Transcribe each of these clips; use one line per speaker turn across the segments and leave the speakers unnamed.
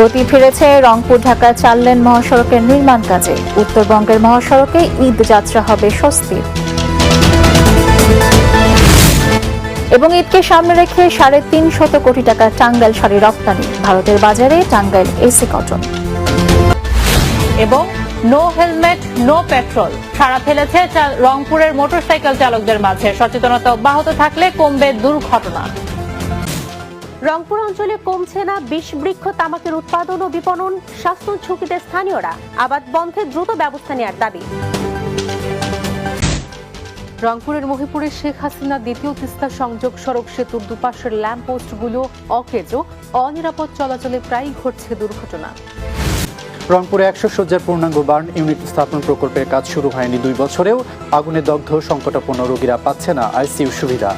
গতি ফিরেছে রংপুর ঢাকা চার লেন মহাসড়কের নির্মাণ কাজে। উত্তরবঙ্গের মহাসড়কে ঈদ যাত্রা হবে স্বস্তির এবং ঈদকে সামনে রেখে সাড়ে তিন শত কোটি টাকা টাঙ্গাইল শাড়ি রপ্তানি। ভারতের বাজারে টাঙ্গাইল এসি কটন।
এবং নো হেলমেট নো পেট্রোল সারা ফেলেছে রংপুরের মোটরসাইকেল চালকদের মাঝে। সচেতনতা অব্যাহত থাকলে কমবে দুর্ঘটনা।
রংপুর অঞ্চলে কমছে না বিষ বৃক্ষ তামাকের উৎপাদন ও বিপণন স্বাস্থ্য ঝুঁকিতে স্থানীয়রা আবাদ বন্ধে দ্রুত ব্যবস্থা নেওয়ার দাবি। রংপুরের মহিপুরে শেখ হাসিনা দ্বিতীয় তিস্তা সংযোগ সড়ক সেতুর দুপাশের ল্যাম্প পোস্টগুলো অকেজ অনিরাপদ চলাচলে প্রায়ই ঘটছে দুর্ঘটনা।
রংপুরে একশো শয্যার পূর্ণাঙ্গ বার্ন ইউনিট স্থাপন প্রকল্পের কাজ শুরু হয়নি দুই বছরেও। আগুনে দগ্ধ সংকটাপন্ন রোগীরা পাচ্ছে না আইসিইউ সুবিধা।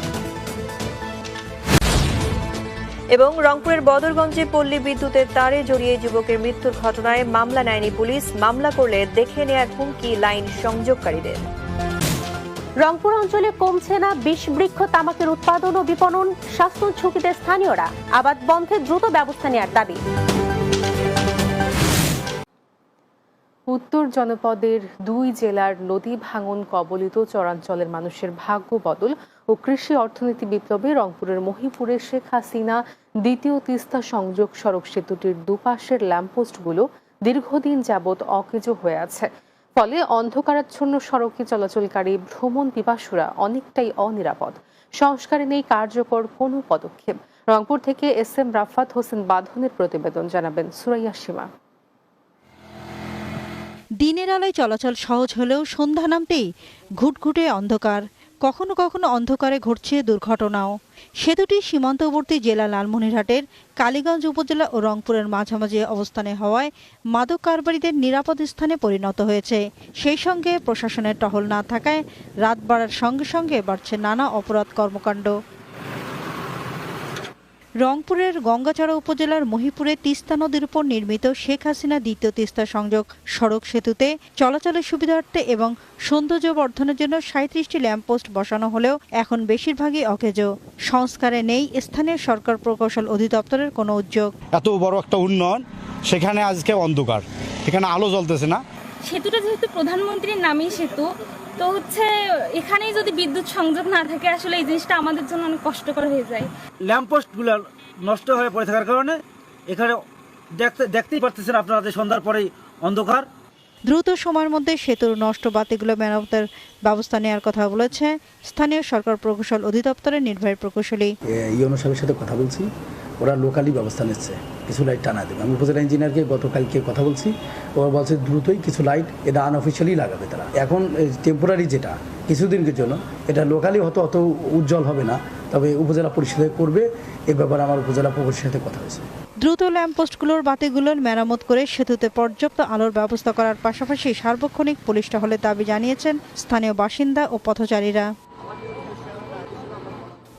এবং রংপুরের বদরগঞ্জে পল্লী বিদ্যুতের তারে জড়িয়ে যুবকের মৃত্যুর ঘটনায় মামলা নেয়নি পুলিশ। মামলা করলে দেখে নেয়ার হুমকি লাইন সংযোগকারীদের।
রংপুর অঞ্চলে কমছে না বিষ বৃক্ষ তামাকের উৎপাদন ও বিপণন স্বাস্থ্য ঝুঁকিতে স্থানীয়রা আবাদ বন্ধে দ্রুত ব্যবস্থা নেওয়ার দাবি। উত্তর জনপদের দুই জেলার নদী ভাঙন কবলিত চরাঞ্চলের মানুষের ভাগ্য বদল। ও কৃষি অর্থনীতি বিপ্লবে রংপুরের মহিপুরে শেখ হাসিনা দ্বিতীয় তিস্তা সংযোগ সড়ক সেতুটির দুপাশের ল্যাম্পপোস্টগুলো দীর্ঘদিন যাবৎ অকেজো হয়ে আছে। ফলে অন্ধকারাচ্ছন্ন সড়কে চলাচলকারী ভ্রমণ পিপাসুরা অনেকটাই অনিরাপদ। সংস্কারে নেই কার্যকর কোনো পদক্ষেপ। রংপুর থেকে এস এম রাফাত হোসেন বাঁধনের প্রতিবেদন জানাবেন সুরাইয়া সীমা।
দিনের আলোয় চলাচল সহজ হলেও সন্ধ্যা নামতেই ঘুটঘুটে অন্ধকার। কখনো কখনো অন্ধকারে ঘটছে দুর্ঘটনাও। সেতুটি সীমান্তবর্তী জেলা লালমনিরহাটের কালীগঞ্জ উপজেলা ও রংপুরের মাঝামাঝি অবস্থানে হওয়ায় মাদক কারবারিদের নিরাপদ স্থানে পরিণত হয়েছে। সেই সঙ্গে প্রশাসনের টহল না থাকায় রাত বাড়ার সঙ্গে সঙ্গে বাড়ছে নানা অপরাধ কর্মকাণ্ড। রংপুরের গঙ্গাচড়া উপজেলার মহিপুরে তিস্তা নদীর উপর নির্মিত শেখ হাসিনা দ্বিতীয় তিস্তা সংযোগ সড়ক সেতুতে চলাচলের সুবিধার্থে এবং সৌন্দর্য বর্ধনের জন্য সাঁত্রিশটি ল্যাম্পপোস্ট বসানো হলেও এখন বেশিরভাগই অকেজ। সংস্কারে নেই স্থানীয় সরকার প্রকৌশল অধিদপ্তরের কোনো উদ্যোগ।
এত বড় একটা উন্নয়ন, সেখানে আজকে অন্ধকার। এখানে আলো জ্বলতেছে না।
সেতুটা যেহেতু প্রধানমন্ত্রীর নামেই সেতু তো হচ্ছে এখানেই যদি বিদ্যুৎ সংযোগ না থাকে আসলে এই জিনিসটা আমাদের জন্য অনেক কষ্টকর হয়ে যায়।
ল্যাম্পপোস্টগুলো নষ্ট হয়ে পড়ে থাকার কারণে এখানে দেখতে দেখতেই পারতেছেন আপনারা যে সন্ধ্যার পরেই অন্ধকার।
দ্রুত সময়ের মধ্যে সেতুর নষ্ট বাতিগুলো মেরামতের ব্যবস্থা নেওয়ার কথা বলেছে স্থানীয় সরকার প্রকৌশল অধিদপ্তরের নির্বাহী প্রকৌশলী।
ইউনো সাহেবের সাথে কথা বলছি ওরা লোকালি ব্যবস্থা নিচ্ছে। কিছু লাইট টানা দেবে। আমি উপজেলা ইঞ্জিনিয়ারকে গতকালকে কথা বলছি। ওরা বলছে, দ্রুতই কিছু লাইট এটা আনঅফিসিয়ালি লাগাবে তারা। এখন টেম্পোরারি যেটা, কিছুদিনের জন্য, এটা লোকালি হয়তো অত উজ্জ্বল হবে না, তবে উপজেলা পরিষদে করবে। এ ব্যাপারে আমার উপজেলা প্রকৌশলের সাথে কথা হয়েছে।
দ্রুত ল্যাম্পপোস্টগুলোর বাতিগুলোর মেরামত করে সেতুতে পর্যাপ্ত আলোর ব্যবস্থা করার পাশাপাশি সার্বক্ষণিক পুলিশ টহলের দাবি জানিয়েছেন স্থানীয় বাসিন্দা ও পথচারীরা।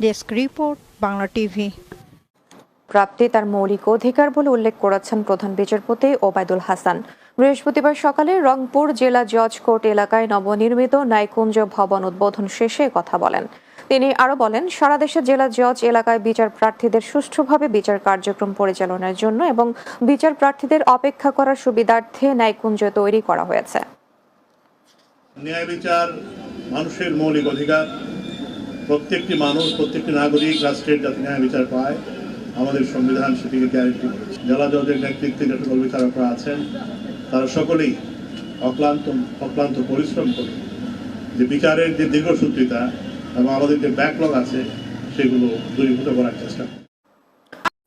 Desk report, Bangla TV.
প্রাপ্তি তার মৌলিক অধিকার বলে উল্লেখ করেছেন প্রধান বিচারপতি ওবায়দুল হাসান। বৃহস্পতিবার সকালে রংপুর জেলা জজ কোর্ট এলাকায় নবনির্মিত নাইকুঞ্জ ভবন উদ্বোধন শেষে কথা বলেন। তিনি আরও বলেন, সারা দেশে জেলা জজ এলাকায় বিচার প্রার্থীদের সুষ্ঠুভাবে বিচার কার্যক্রম পরিচালনার জন্য এবং বিচার প্রার্থীদের অপেক্ষা করার সুবিধার্থে ন্যায়কুঞ্জ তৈরি করা হয়েছে।
ন্যায় বিচার মানুষের মৌলিক অধিকার। প্রত্যেকটি মানুষ, প্রত্যেকটি নাগরিক রাষ্ট্রের যাতে ন্যায় বিচার পায়। আমাদের সংবিধান সেটিকে গ্যারেন্টি করেছে জেলা জজের নেতৃত্বে যে সকল বিচারকরা আছেন, তারা সকলেই অক্লান্ত অক্লান্ত পরিশ্রম করে যে বিচারের যে দীর্ঘসূত্রিতা এবং আমাদের যে ব্যাকলগ আছে, সেগুলো দূরীভূত করার চেষ্টা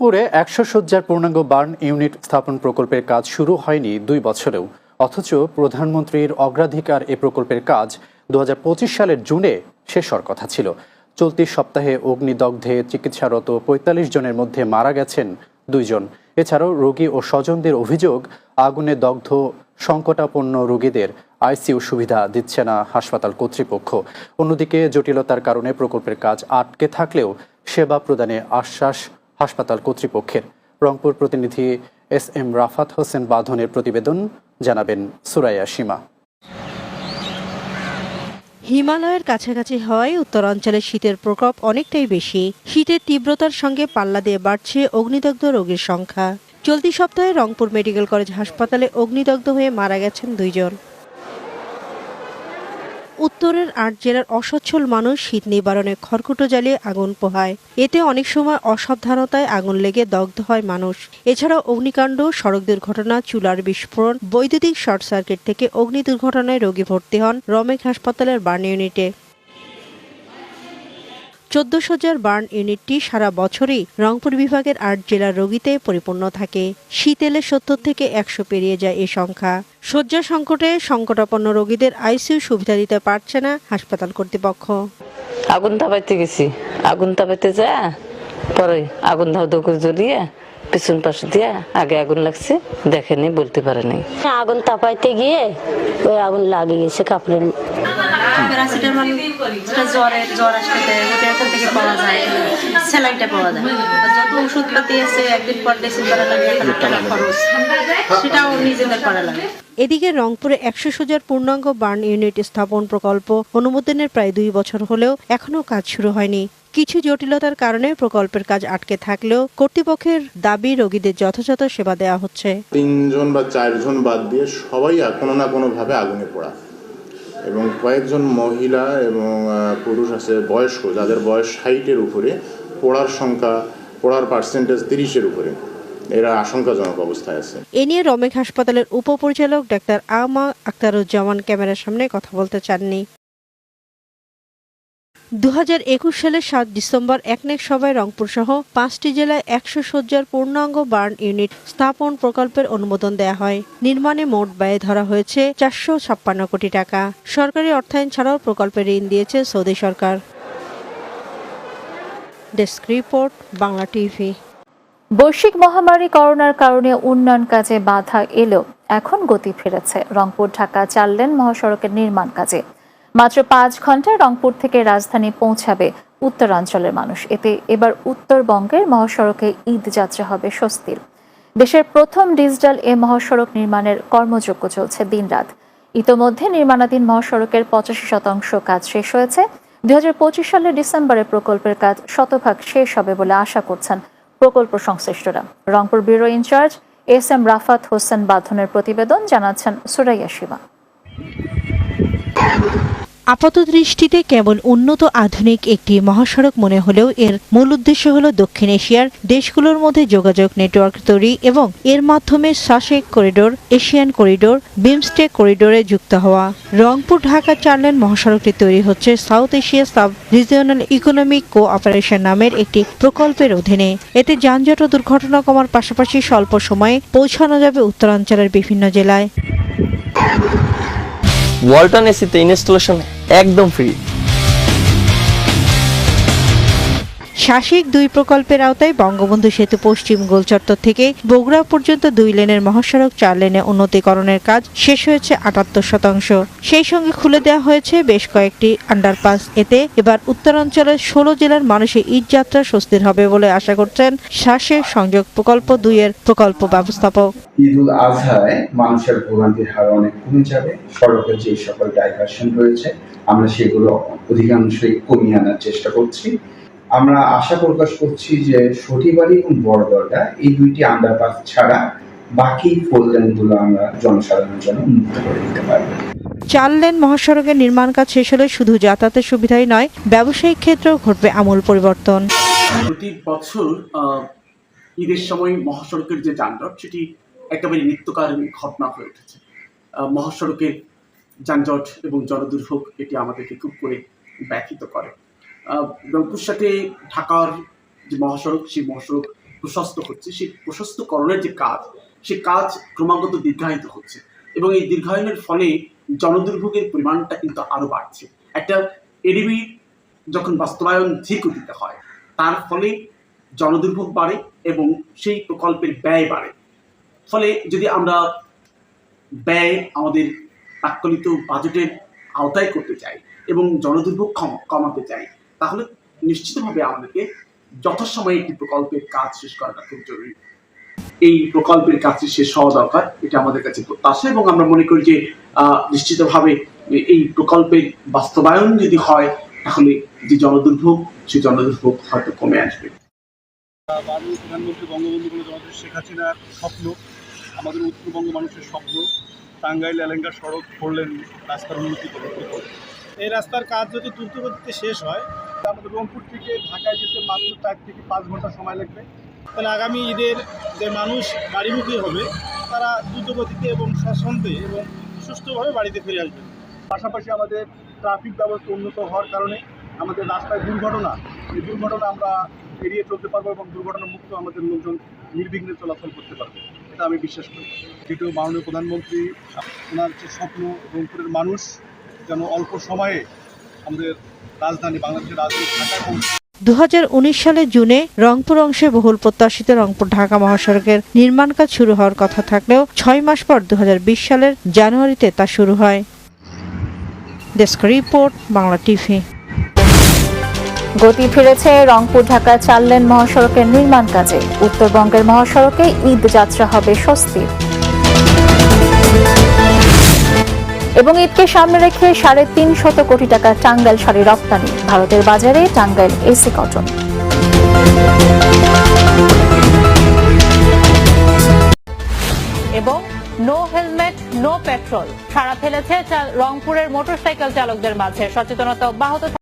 পুরে একশো শয্যার পূর্ণাঙ্গ বার্ন ইউনিট স্থাপন প্রকল্পের কাজ শুরু হয়নি দুই বছরেও। অথচ প্রধানমন্ত্রীর অগ্রাধিকার এ প্রকল্পের কাজ দু হাজার পঁচিশ সালের জুনে শেষ হওয়ার কথা ছিল। চলতি সপ্তাহে অগ্নিদগ্ধে চিকিৎসারত পঁয়তাল্লিশ জনের মধ্যে মারা গেছেন দুইজন। এছাড়াও রোগী ও স্বজনদের অভিযোগ, আগুনে দগ্ধ, সংকটাপন্ন রোগীদের আইসিইউ সুবিধা দিচ্ছে না হাসপাতাল কর্তৃপক্ষ। অন্যদিকে জটিলতার কারণে প্রকল্পের কাজ আটকে থাকলেও সেবা প্রদানে আশ্বাস হাসপাতাল কর্তৃপক্ষের। রংপুর প্রতিনিধি এস এম রাফাত হোসেন বাঁধনের প্রতিবেদন জানাবেন সুরাইয়া সীমা।
হিমালয়ের কাছাকাছি হওয়ায় উত্তরাঞ্চলে শীতের প্রকোপ অনেকটাই বেশি। শীতের তীব্রতার সঙ্গে পাল্লা দিয়ে বাড়ছে অগ্নিদগ্ধ রোগীর সংখ্যা। চলতি সপ্তাহে রংপুর মেডিকেল কলেজ হাসপাতালে অগ্নিদগ্ধ হয়ে মারা গেছেন দুইজন। উত্তরের আট জেলার অসচ্ছল মানুষ শীত নিবারণে খড়কুটো জ্বালিয়ে আগুন পোহায়। এতে অনেক সময় অসাবধানতায় আগুন লেগে দগ্ধ হয় মানুষ। এছাড়া অগ্নিকাণ্ড, সড়ক দুর্ঘটনা, চুলার বিস্ফোরণ, বৈদ্যুতিক শর্ট সার্কিট থেকে অগ্নি দুর্ঘটনায় রোগী ভর্তি হন রমেক হাসপাতালের বার্ন ইউনিটে। চোদ্দ সজ্জার বার্ন ইউনিটটি সারা বছরই রংপুর বিভাগের আট জেলার রোগীতে পরিপূর্ণ থাকে। শীত এলে সত্তর থেকে একশো পেরিয়ে যায় এ সংখ্যা। শয্যা সংকটে সংকটাপন্ন রোগীদের আইসিইউ সুবিধা দিতে পারছে না হাসপাতাল কর্তৃপক্ষ।
আগুন তাপাইতে গেছি। আগুন তাপাইতে যা পরে আগুন ধাও করে জ্বলিয়ে পিছন পাশে দিয়া আগে আগুন লাগছে দেখেনি বলতে পারে নাই।
আগুন তাপাইতে গিয়ে ওই আগুন লাগে গেছে কাপড়ের
প্যারাসিটামল জ্বরের জ্বর আসতে ওটা এখান থেকে পাওয়া যায়। স্যালাইনটা পাওয়া যায়। আর যত ওষুধপাতি আছে একদিন পর ড্রেসিং করা লাগে খরচ। সেটাও নিজেদের করা লাগে।
এদিকে রংপুরে একশো সজ্জার পূর্ণাঙ্গ বার্ন ইউনিট স্থাপন প্রকল্প অনুমোদনের প্রায় দুই বছর হলেও এখনও কাজ শুরু হয়নি। কিছু জটিলতার কারণে প্রকল্পের কাজ আটকে থাকলেও কর্তৃপক্ষের দাবি রোগীদের যথাযথ সেবা দেওয়া হচ্ছে।
তিনজন বা চারজন বাদ দিয়ে সবাই কোনো না কোনোভাবে আগুনে পোড়া। এবং কয়েকজন মহিলা এবং পুরুষ আছে বয়স্ক, যাদের বয়স ষাটের উপরে, পড়ার সংখ্যা, পড়ার পার্সেন্টেজ তিরিশের উপরে। এরা আশঙ্কাজনক অবস্থায় আছে।
এ নিয়ে রমেক হাসপাতালের উপপরিচালক ডাক্তার আমা আক্তারুজ্জামান ক্যামেরার সামনে কথা বলতে চাননি। দু হাজার একুশ সালের সাত ডিসেম্বর একনেক সভায় রংপুর সহ পাঁচটি জেলায় একশো সজ্জার পূর্ণাঙ্গ বার্ন ইউনিট স্থাপন প্রকল্পের অনুমোদন দেয়া হয়। নির্মাণে মোট ব্যয় ধরা হয়েছে চারশো ছাপ্পান্ন কোটি টাকা। সরকারি অর্থায়ন ছাড়াও প্রকল্পে ঋণ দিয়েছে সৌদি সরকার। Desk report, Bangla TV.
বৈশ্বিক মহামারী করোনার কারণে উন্নয়ন কাজে বাধা এলেও এখন গতি ফিরেছে। রংপুর, ঢাকা চার লেন মহাসড়কের নির্মাণ কাজে। মাত্র পাঁচ ঘন্টায় রংপুর থেকে রাজধানী পৌঁছাবে উত্তরাঞ্চলের মানুষ। এতে এবার উত্তরবঙ্গের মহাসড়কে ঈদ যাত্রা হবে স্বস্তির। দেশের প্রথম ডিজিটাল এ মহাসড়ক নির্মাণের কর্মযজ্ঞ চলছে দিনরাত। ইতোমধ্যে নির্মাণাধীন মহাসড়কের পঁচাশি শতাংশ কাজ শেষ হয়েছে। দুই হাজার পঁচিশ সালের ডিসেম্বরে প্রকল্পের কাজ শতভাগ শেষ হবে বলে আশা করছেন প্রকল্প সংশ্লিষ্টরা। Rangpur bureau in charge S M Rafat Hossain বাঁধনের প্রতিবেদন জানাচ্ছেন সুরাইয়া শিবা
আপাত দৃষ্টিতে কেবল উন্নত আধুনিক একটি মহাসড়ক মনে হলেও এর মূল উদ্দেশ্য হল দক্ষিণ এশিয়ার দেশগুলোর মধ্যে যোগাযোগ নেটওয়ার্ক তৈরি এবং এর মাধ্যমে SASEC corridor, Asian corridor, BIMSTEC করিডোরে যুক্ত হওয়া। রংপুর ঢাকা চারলেন মহাসড়কটি তৈরি হচ্ছে south Asia sub regional economic cooperation নামের একটি প্রকল্পের অধীনে। এতে যানজট ও দুর্ঘটনা কমার পাশাপাশি স্বল্প সময়ে পৌঁছানো যাবে উত্তরাঞ্চলের বিভিন্ন জেলায়।
ওয়ালটন এসিতে ইনস্টলেশন একদম ফ্রি
শাসিক দুই প্রকল্পের আওতায় বঙ্গবন্ধু সেতু পশ্চিম গোলচত্বর থেকে বগুড়া পর্যন্ত দুই লেনের মহাসড়ক, চার লেনে উন্নতিকরণের কাজ শেষ হয়েছে আটাত্তর শতাংশ। সেই সঙ্গে খুলে দেওয়া হয়েছে বেশ কয়েকটি আন্ডারপাস এতে এবার উত্তরাঞ্চলের ষোলো জেলার মানুষের ঈদ যাত্রা স্বস্তির হবে বলে আশা করছেন শাসের সংযোগ প্রকল্প দুইয়ের প্রকল্প ব্যবস্থাপক।
আজহায় মানুষের ভোগান্তির হার অনেক কমে যাবে। সড়কের যে সকল রয়েছে, আমরা সেগুলো অধিকাংশই কমিয়ে আনার চেষ্টা করছি। আমরা আশা প্রকাশ করছি যে সঠিবাড়ি এবং বড়দরগা এই দুইটি আন্ডারপাস ছাড়া বাকি ফোর লেনগুলো আমরা জনসাধারণের জন্য উন্মুক্ত করে দিতে পারব।
চার লেন মহাসড়কের নির্মাণ কাজ শেষ হলে শুধু যাতায়াতের সুবিধাই নয় ব্যবসায়িক ক্ষেত্রেও ঘটবে আমূল পরিবর্তন।
প্রতি বছর আহ, ঈদের সময় মহাসড়কের যে যানজট সেটি একেবারে নিত্যকালীন ঘটনা হয়ে উঠেছে। আহ, মহাসড়কের যানজট এবং জনদুর্ভোগ এটি আমাদেরকে খুব করে ব্যথিত করে। রংপুর সাথে ঢাকার যে মহাসড়ক, সেই মহাসড়ক প্রশস্ত হচ্ছে। সেই প্রশস্তকরণের যে কাজ সে কাজ ক্রমাগত দীর্ঘায়িত হচ্ছে এবং এই দীর্ঘায়নের ফলে জনদুর্ভোগের পরিমাণটা কিন্তু আরও বাড়ছে। একটা এডিবি যখন বাস্তবায়ন ধীর গতিতে হয়, তার ফলে জনদুর্ভোগ বাড়ে এবং সেই প্রকল্পের ব্যয় বাড়ে। ফলে যদি আমরা ব্যয় আমাদের তাৎকলিত বাজেটের আওতায় করতে চাই এবং জনদুর্ভোগ কমাতে চাই তাহলে নিশ্চিতভাবে আমাদেরকে যথাসময়ে একটি প্রকল্পের কাজ শেষ করাটা খুব জরুরি। এই প্রকল্পের কাজটি শেষ হওয়া দরকার, এটা আমাদের কাছে প্রত্যাশা এবং আমরা মনে করি যে নিশ্চিতভাবে এই প্রকল্পের বাস্তবায়ন যদি হয়, তাহলে যে জনদুর্ভোগ সেই জনদুর্ভোগ হয়তো কমে আসবে।
মাননীয় প্রধানমন্ত্রী বঙ্গবন্ধু জনতা শেখ হাসিনার স্বপ্ন, আমাদের উত্তরবঙ্গ মানুষের স্বপ্ন, টাঙ্গাইল এলেঙ্গা সড়ক করলেন রাস্তার উন্নতি করলেন এই রাস্তার কাজ যদি দ্রুতগতিতে শেষ হয় আমাদের রংপুর থেকে ঢাকায় যেতে মাত্র চার থেকে পাঁচ ঘণ্টা সময় লাগবে। তাহলে আগামী ঈদের যে মানুষ বাড়িমুখী হবে, তারা দ্রুতগতিতে এবং স্বচ্ছন্দে এবং সুস্থভাবে বাড়িতে ফিরে আসবে পাশাপাশি আমাদের ট্রাফিক ব্যবস্থা উন্নত হওয়ার কারণে আমাদের রাস্তায় দুর্ঘটনা, এই দুর্ঘটনা আমরা এড়িয়ে চলতে পারব এবং দুর্ঘটনা মুক্ত আমাদের লোকজন নির্বিঘ্নে চলাচল করতে পারবে। এটা আমি বিশ্বাস করি। যেহেতু মাননীয় প্রধানমন্ত্রী, ওনার যে স্বপ্ন রংপুরের মানুষ, যেন অল্প সময়ে আমাদের রাজধানী বাংলাদেশের রাজধানী ঢাকা
দু সালের জুনে রংপুর অংশে বহুল প্রত্যাশিত রংপুর ঢাকা মহাসড়কের নির্মাণ কাজ শুরু হওয়ার কথা থাকলেও ছয় মাস পর দু হাজার বিশ সালের জানুয়ারিতে তা শুরু হয়। ডেস্ক রিপোর্ট বাংলা টিভি
গতি ফিরেছে রংপুর ঢাকা চার লেন মহাসড়কের নির্মাণ কাজে। উত্তরবঙ্গের মহাসড়কে ঈদ যাত্রা হবে স্বস্তি এবং ঈদকে সামনে রেখে সাড়ে তিন শত কোটি টাকা টাঙ্গাইল শাড়ি রপ্তানি। ভারতের বাজারে টাঙ্গাইল এসি কটন।
এবং নো হেলমেট নো পেট্রোল সারা ফেলেছে রংপুরের মোটরসাইকেল চালকদের মাঝে। সচেতনতা অব্যাহত